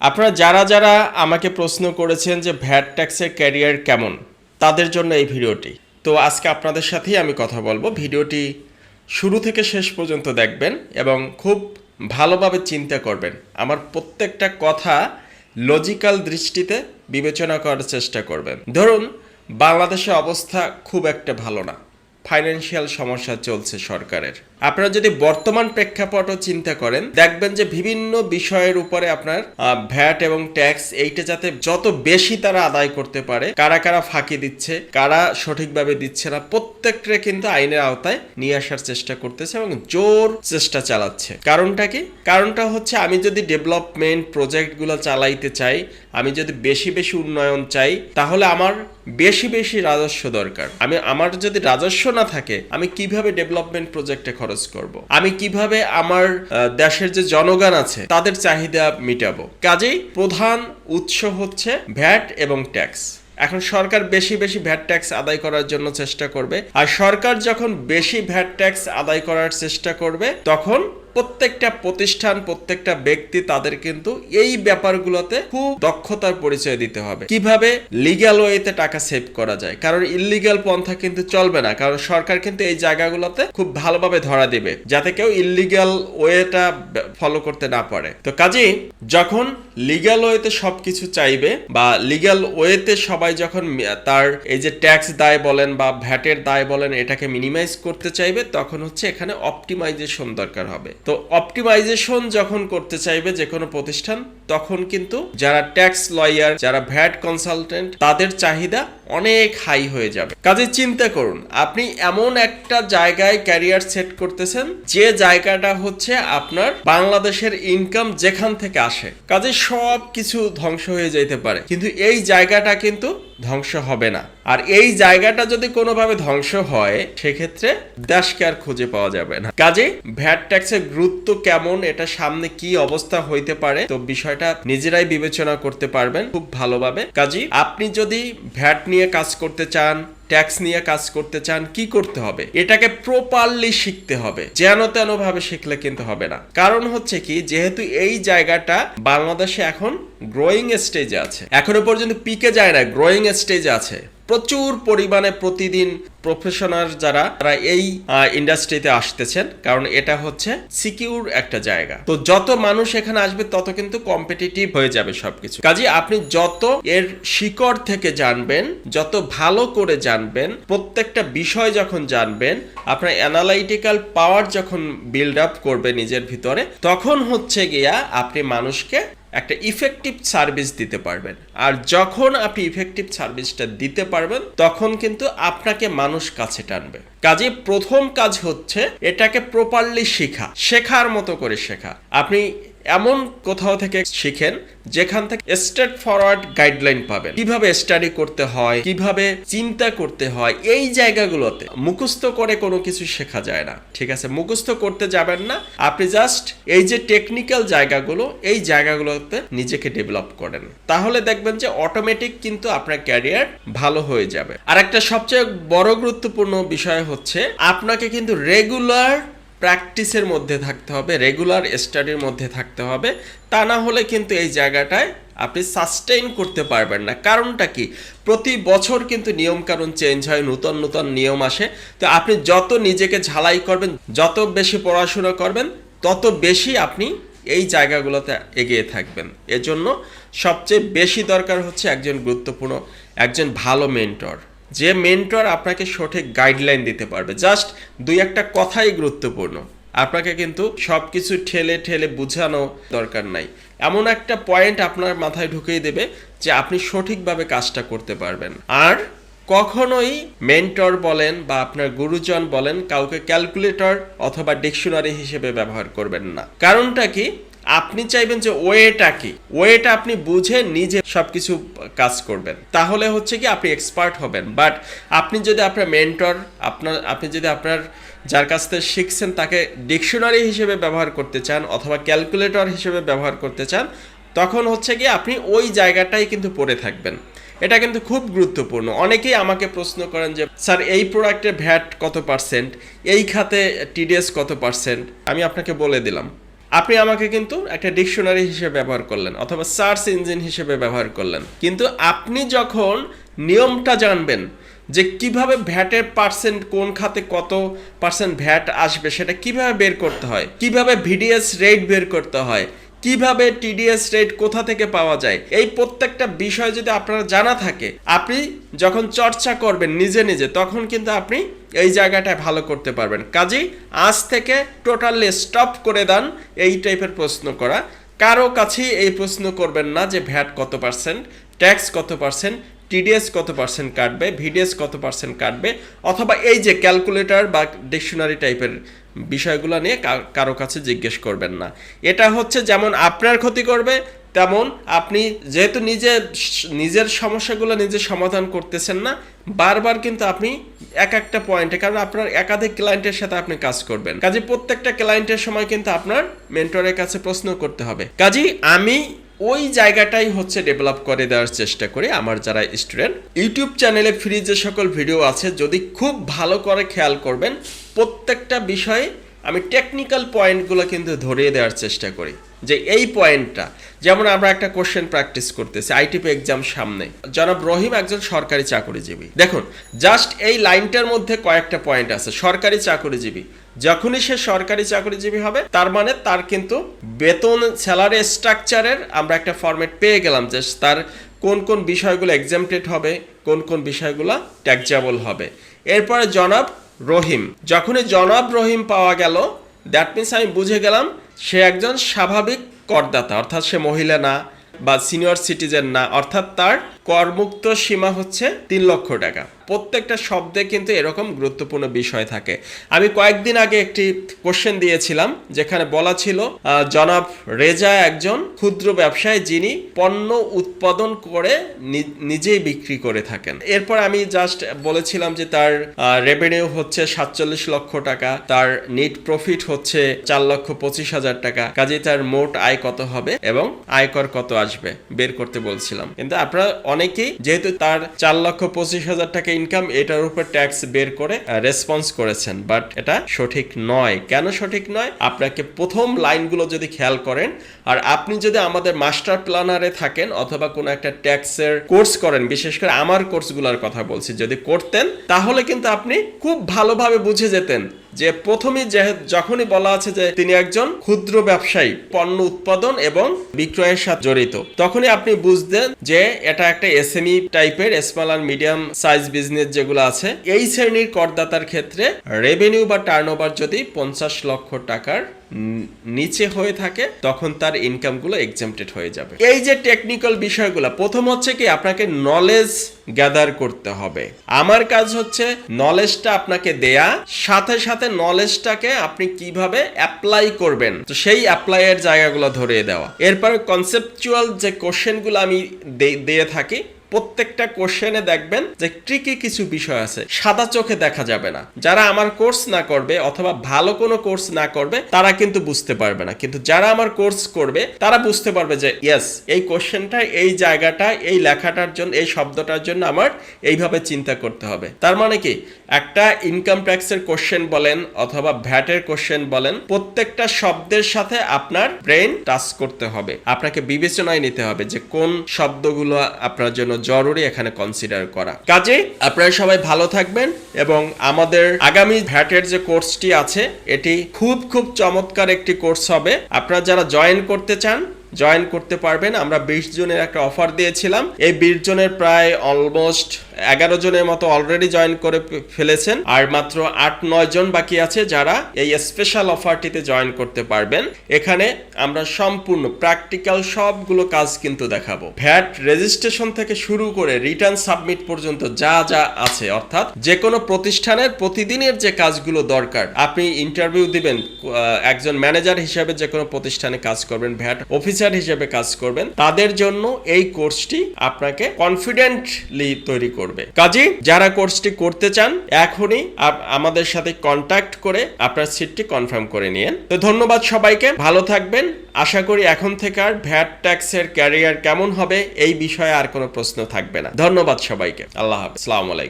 আপনারা যারা যারা আমাকে প্রশ্ন করেছেন যে ভ্যাট ট্যাক্সের ক্যারিয়ার কেমন, তাদের জন্য এই ভিডিওটি। তো আজকে আপনাদের সাথেই আমি কথা বলব। ভিডিওটি শুরু থেকে শেষ পর্যন্ত দেখবেন এবং খুব ভালোভাবে চিন্তা করবেন। আমার প্রত্যেকটা কথা লজিক্যাল দৃষ্টিতে বিবেচনা করার চেষ্টা করবেন। ধরুন, বাংলাদেশের অবস্থা খুব একটা ভালো না। ফাইন্যান্সিয়াল সমস্যা চলছে সরকারের। আপনারা যদি বর্তমান প্রেক্ষাপটও চিন্তা করেন, দেখবেন যে বিভিন্ন বিষয়ের উপরে আপনার ভ্যাট এবং ট্যাক্স এইটা যাতে যত বেশি তারা আদায় করতে পারে, কারা কারা ফাঁকি দিচ্ছে, কারা সঠিকভাবে দিচ্ছে না, প্রত্যেকটা কিন্তু আইনের আওতায় নিয়ে আসার চেষ্টা করতেছে এবং জোর চেষ্টা চালাচ্ছে। কারণটা কি? কারণটা হচ্ছে আমি যদি ডেভেলপমেন্ট প্রজেক্টগুলো চালাইতে চাই, আমি যদি বেশি বেশি উন্নয়ন চাই, তাহলে আমার বেশি বেশি রাজস্ব দরকার। আমি, আমার যদি রাজস্ব না থাকে, আমি কীভাবে ডেভেলপমেন্ট প্রজেক্টে খরচ করব। আমি কীভাবে আমার দেশের যে জনগণ আছে, তাদের চাহিদা মিটাবো? কাজেই প্রধান উৎস হচ্ছে ভ্যাট এবং ট্যাক্স। এখন সরকার বেশি বেশি ভ্যাট ট্যাক্স আদায় করার জন্য চেষ্টা করবে। আর সরকার যখন বেশি ভ্যাট ট্যাক্স আদায় করার চেষ্টা করবে, তখন প্রত্যেকটা প্রতিষ্ঠান, প্রত্যেকটা ব্যক্তি তাদের কিন্তু এই ব্যাপারগুলোতে খুব দক্ষতার পরিচয় দিতে হবে। কীভাবে লিগ্যাল ওয়েতে টাকা সেভ করা যায়? কারণ ইলিগাল পন্থা কিন্তু চলবে না। কারণ সরকার কিন্তু এই জায়গাগুলোতে খুব ভালোভাবে ধরা দিবে, যাতে কেউ ইলিগাল ওয়েটা ফলো করতে না পারে। তো কাজেই যখন লিগ্যাল ওয়েতে সবকিছু চাইবে বা লিগ্যাল ওয়েতে সবাই যখন তার এই যে ট্যাক্স দায় বলেন বা ভ্যাটের দায় বলেন, এটাকে মিনিমাইজ করতে চাইবে, তখন হচ্ছে এখানে অপটিমাইজেশন দরকার হবে। তো অপটিমাইজেশন যখন করতে চাইবে যে কোনো প্রতিষ্ঠান, তখন কিন্তু যারা ট্যাক্স লয়ার, যারা ভ্যাট কনসালটেন্ট, তাদের চাহিদা অনেক হাই হয়ে যাবে। কাজে চিন্তা করুন, আপনি এমন একটা জায়গায় ক্যারিয়ার সেট করতেছেন, যে জায়গাটা হচ্ছে আপনার বাংলাদেশের ইনকাম যেখান থেকে আসে। কাজে সব কিছু ধ্বংস হয়ে যেতে পারে, কিন্তু এই জায়গাটা কিন্তু ধ্বংস হবে না। আর এই জায়গাটা যদি কোনোভাবে ধ্বংস হয়, সেক্ষেত্রে দেশকে আর খুঁজে পাওয়া যাবে না। কাজে ভ্যাট, ট্যাক্সের গুরুত্ব কেমন, এটা সামনে কি অবস্থা হইতে পারে, তো বিষয়টা নিজেরাই বিবেচনা করতে পারবেন খুব ভালোভাবে। কাজী, আপনি যদি ভ্যাট নিয়ে কাজ করতে চান, ট্যাক্স নিয়ে কাজ করতে চান, কি করতে হবে? এটাকে প্রপারলি শিখতে হবে, যেন তেন ভাবে শিখলে কিন্তু হবে না। কারণ হচ্ছে কি, যেহেতু এই জায়গাটা বাংলাদেশে এখন গ্রোয়িং স্টেজে আছে, এখনও পর্যন্ত পিকে যায় না গ্রোয়িং স্টেজে আছে। প্রচুর পরিমাণে প্রতিদিন প্রফেশনাল যারা, তারা এই ইন্ডাস্ট্রিতে আসতেছেন। কারণ এটা হচ্ছে সিকিউর একটা জায়গা। তো যত মানুষ এখানে আসবে, তত কিন্তু কম্পিটিটিভ হয়ে যাবে সবকিছু। কাজে আপনি যত এর শিকড় থেকে জানবেন, যত ভালো করে জানবেন, প্রত্যেকটা বিষয় যখন জানবেন, আপনার অ্যানালাইটিক্যাল পাওয়ার যখন বিল্ড আপ করবে নিজের ভিতরে, তখন হচ্ছে গিয়া আপনি মানুষকে একটা ইফেক্টিভ সার্ভিস দিতে পারবেন। আর যখন আপনি ইফেক্টিভ সার্ভিসটা দিতে পারবেন, তখন কিন্তু আপনাকে মানুষ কাছে টানবে। কাজে প্রথম কাজ হচ্ছে এটাকে প্রপারলি শেখা, শেখার মতো করে শেখা। আপনি এমন কোথাও থেকে শিখেন যেখান থেকে স্ট্রেট ফরওয়ার্ড গাইডলাইন পাবেন। কীভাবে স্টাডি করতে হয়, কীভাবে চিন্তা করতে হয়, এই জায়গাগুলোতে মুখস্থ করে কোনো কিছু শেখা যায় না। ঠিক আছে? মুখস্থ করতে যাবেন না। আপনি জাস্ট এই যে টেকনিক্যাল জায়গাগুলো, এই জায়গাগুলোতে নিজেকে ডেভেলপ করেন। তাহলে দেখবেন যে অটোমেটিক কিন্তু আপনার ক্যারিয়ার ভালো হয়ে যাবে। আর একটা সবচেয়ে বড় গুরুত্বপূর্ণ বিষয় হচ্ছে, আপনাকে কিন্তু রেগুলার প্র্যাকটিসের মধ্যে থাকতে হবে, রেগুলার স্টাডির মধ্যে থাকতে হবে। তা না হলে কিন্তু এই জায়গাটায় আপনি সাস্টেইন করতে পারবেন না। কারণটা কি? প্রতি বছর কিন্তু নিয়মকানুন চেঞ্জ হয়, নতুন নতুন নিয়ম আসে। তো আপনি যত নিজেকে ঝালাই করবেন, যত বেশি পড়াশোনা করবেন, তত বেশি আপনি এই জায়গাগুলোতে এগিয়ে থাকবেন। এজন্য সবচেয়ে বেশি দরকার হচ্ছে একজন গুরুত্বপূর্ণ, একজন ভালো মেন্টর। যে মেন্টর আপনাকে সঠিক গাইডলাইন দিতে পারবে। জাস্ট দুই একটা কথাই গুরুত্বপূর্ণ। আপনাকে কিন্তু সব কিছু ঠেলে ঠেলে বোঝানো দরকার নাই। এমন একটা পয়েন্ট আপনার মাথায় ঢুকিয়ে দেবে যে আপনি সঠিকভাবে কাজটা করতে পারবেন। আর কখনোই মেন্টর বলেন বা আপনার গুরুজন বলেন কাউকে ক্যালকুলেটর অথবা ডিকশনারি হিসেবে ব্যবহার করবেন না। কারণটা কি? আপনি চাইবেন যে ওয়েটা কি? ওয়েটা আপনি বুঝে নিজে সবকিছু কাজ করবেন। তাহলে হচ্ছে কি আপনি এক্সপার্ট হবেন। বাট আপনি যদি আপনার মেন্টর আপনার, আপনি যদি আপনার যার কাছ থেকে শিখছেন তাকে ডিকশনারি হিসেবে ব্যবহার করতে চান অথবা ক্যালকুলেটর হিসেবে ব্যবহার করতে চান, তখন হচ্ছে কি আপনি ওই জায়গাটাই কিন্তু পড়ে থাকবেন। এটা কিন্তু খুব গুরুত্বপূর্ণ। অনেকেই আমাকে প্রশ্ন করেন যে, স্যার, এই প্রোডাক্টের ভ্যাট কত পার্সেন্ট এই খাতে টিডিএস কত পার্সেন্ট আমি আপনাকে বলে দিলাম। আপনি আমাকে কিন্তু একটা ডিকশনারি হিসেবে ব্যবহার করলেন অথবা সার্চ ইঞ্জিন হিসেবে ব্যবহার করলেন। কিন্তু আপনি যখন নিয়মটা জানবেন যে কীভাবে ভ্যাটের পার্সেন্ট কোন খাতে কত পার্সেন্ট ভ্যাট আসবে, সেটা কীভাবে বের করতে হয়, কীভাবে ভিডিএস রেট বের করতে হয় কীভাবে টিডিএস রেট কোথা থেকে পাওয়া যায়? এই প্রত্যেকটা বিষয় যদি আপনার জানা থাকে, আপনি যখন চর্চা করবেন নিজে নিজে, তখন কিন্তু আপনি এই জায়গাটায় ভালো করতে পারবেন। কাজেই আজ থেকে টোটালি স্টপ করে দেন এই টাইপের প্রশ্ন করা। কারও কাছেই এই প্রশ্ন করবেন না যে ভ্যাট কত পার্সেন্ট, ট্যাক্স কত পার্সেন্ট, টিডিএস কত পার্সেন্ট কাটবে, ভিডিএস কত পার্সেন্ট কাটবে, অথবা এই যে ক্যালকুলেটর বা ডিকশনারি টাইপের বিষয়গুলো নিয়ে কারও কাছে জিজ্ঞেস করবেন না। এটা হচ্ছে যেমন আপনার ক্ষতি করবে, তেমন আপনি যেহেতু নিজে নিজের সমস্যাগুলো নিজে সমাধান করতেছেন না, বারবার কিন্তু আপনি এক একটা পয়েন্টে কারণ আপনার একাধিক ক্লায়েন্টের সাথে আপনি কাজ করবেন। কাজে, প্রত্যেকটা ক্লায়েন্টের সময় কিন্তু আপনার মেন্টরের কাছে প্রশ্ন করতে হবে। কাজেই আমি ওই জায়গাটাই হচ্ছে ডেভেলপ করে দেওয়ার চেষ্টা করি আমার যারা স্টুডেন্ট ইউটিউব চ্যানেলে ফ্রি যে সকল ভিডিও আছে, যদি খুব ভালো করে খেয়াল করবেন প্রত্যেকটা বিষয়ে আমি টেকনিক্যাল পয়েন্টগুলো কিন্তু ধরিয়ে দেওয়ার চেষ্টা করি যে এই পয়েন্টটা যেমন আমরা একটা কোশ্চেন প্র্যাকটিস করতেছি আইটিপি এক্সাম সামনে। জনাব রহিম একজন সরকারি চাকরিজীবী। দেখুন জাস্ট এই লাইনটার মধ্যে কয়েকটা পয়েন্ট আছে, সরকারি চাকরিজীবী। যখনই সে সরকারি চাকরিজীবী হবে, তার মানে তার কিন্তু বেতন স্যালারি স্ট্রাকচারের আমরা একটা ফরম্যাট পেয়ে গেলাম যে তার কোন কোন বিষয়গুলো এক্সামটেড হবে, কোন কোন বিষয়গুলো ট্যাক্সেবল হবে। এরপরে জনাব রহিম। যখনই জনাব রহিম পাওয়া গেল দ্যাট মিনস আমি বুঝে গেলাম সে একজন স্বাভাবিক করদাতা, অর্থাৎ সে মহিলা না বা সিনিয়র সিটিজেন না, অর্থাৎ তার করমুক্ত সীমা হচ্ছে তিন লক্ষ টাকা। প্রত্যেকটা শব্দে কিন্তু এরকম গুরুত্বপূর্ণ বিষয় থাকে। আমি কয়েকদিন আগে একটি কোশ্চেন দিয়েছিলাম, যেখানে বলা ছিল জনাব রেজা একজন ক্ষুদ্র ব্যবসায়ী যিনি পণ্য উৎপাদন করে নিজেই বিক্রি করে থাকেন। এরপর আমি জাস্ট বলেছিলাম যে তার রেভিনিউ হচ্ছে সাতচল্লিশ লক্ষ টাকা, তার নেট প্রফিট হচ্ছে চার লক্ষ পঁচিশ হাজার টাকা কাজে তার মোট আয় কত হবে এবং আয়কর কত আসবে, বের করতে বলছিলাম। কিন্তু আপনারা অনেকেই যেহেতু তার চার লক্ষ পঁচিশ হাজার টাকা ইনকাম এটার উপর ট্যাক্স বের করে রেসপন্স করেছেন। বাট এটা সঠিক নয়। কেন সঠিক নয়? আপনাকে প্রথম লাইনগুলো যদি খেয়াল করেন, আর আপনি যদি আমাদের মাস্টার প্ল্যানারে থাকেন, অথবা কোনো একটা ট্যাক্সের কোর্স করেন, বিশেষ করে আমার কোর্সগুলোর কথা বলছি, যদি করতেন, তাহলে কিন্তু আপনি খুব ভালোভাবে বুঝে যেতেন যে প্রথমে যখনই বলা আছে যে তিনি একজন ক্ষুদ্র ব্যবসায়ী, পণ্য উৎপাদন এবং বিক্রয়ের সাথে জড়িত, তখনই আপনি বুঝতেন যে এটা একটা এসএমই টাইপের স্মল আর মিডিয়াম সাইজ বিজনেস যেগুলো আছে। এই শ্রেণির করদাতার ক্ষেত্রে রেভিনিউ বা টার্নওভার যদি পঞ্চাশ লক্ষ টাকার নিচে হয়ে থাকে, তখন তার ইনকামগুলো এক্সামটেড হয়ে যাবে। এই যে টেকনিক্যাল বিষয়গুলো, প্রথম হচ্ছে কি আপনাকে নলেজ গ্যাদার করতে হবে। আমার কাজ হচ্ছে নলেজটা আপনাকে দেয়া, সাথে সাথে নলেজটাকে আপনি কীভাবে অ্যাপ্লাই করবেন, তো সেই অ্যাপ্লাইয়ের জায়গাগুলো ধরিয়ে দেওয়া। এরপরে কনসেপচুয়াল যে কোশ্চেনগুলো আমি দিয়ে থাকি প্রত্যেকটা কোশ্চেনে দেখবেন যে ট্রিকি কিছু বিষয় আছে, সাদা চোখে দেখা যাবে না। যারা আমার কোর্স না করবে অথবা ভালো কোনো কোর্স না করবে, তারা কিন্তু বুঝতে পারবে না। কিন্তু যারা আমার কোর্স করবে, তারা বুঝতে পারবে যে ইয়েস এই কোশ্চেনটা এই জায়গাটা, এই লেখাটার জন্য, এই শব্দটার জন্য আমার এইভাবে চিন্তা করতে হবে। তার মানে কি? একটা ইনকাম ট্যাক্সের কোশ্চেন বলেন অথবা ভ্যাটের কোশ্চেন বলেন, প্রত্যেকটা শব্দের সাথে আপনার ব্রেন টাচ করতে হবে। আপনাকে বিবেচনায় নিতে হবে যে কোন শব্দগুলো আপনার জন্য জরুরি এখানে কনসিডার করা। কাজে আপনারা সবাই ভালো থাকবেন এবং আমাদের আগামী ভ্যাটের যে কোর্সটি আছে, এটি খুব খুব চমৎকার একটি কোর্স হবে। আপনারা যারা জয়েন করতে চান জয়েন করতে পারবেন। আমরা বিশ জনের একটা অফার দিয়েছিলাম। এই বিশ জনের প্রায় অলমোস্ট এগারো জনের মতো অলরেডি জয়েন করে ফেলেছেন, আর মাত্র আট, নয় জন বাকি আছে যারা এই স্পেশাল অফারটিতে জয়েন করতে পারবেন। এখানে আমরা সম্পূর্ণ প্র্যাকটিক্যাল সবগুলো কাজ কিন্তু দেখাবো। ভ্যাট রেজিস্ট্রেশন থেকে শুরু করে রিটার্ন সাবমিট পর্যন্ত যা যা আছে, অর্থাৎ যে কোনো প্রতিষ্ঠানের প্রতিদিনের যে কাজগুলো দরকার, আপনি ইন্টারভিউ দিবেন একজন ম্যানেজার হিসেবে যে কোনো প্রতিষ্ঠানে কাজ করবেন, ভ্যাট অফিসার হিসেবে কাজ করবেন, তাদের জন্য এই কোর্সটি আপনাকে কনফিডেন্টলি তৈরি করবে। কাজে, যারা কোর্সটি করতে চান, এখনই আমাদের সাথে কন্ট্যাক্ট করে আপনার সিটটি কনফার্ম করে নিন তো ধন্যবাদ সবাইকে, ভালো থাকবেন। আশা করি এখন থেকে আর ভ্যাট ট্যাক্সের ক্যারিয়ার কেমন হবে, এই বিষয়ে আর কোনো প্রশ্ন থাকবে না। ধন্যবাদ সবাইকে। আল্লাহ হাফিজ। আলাইকুম।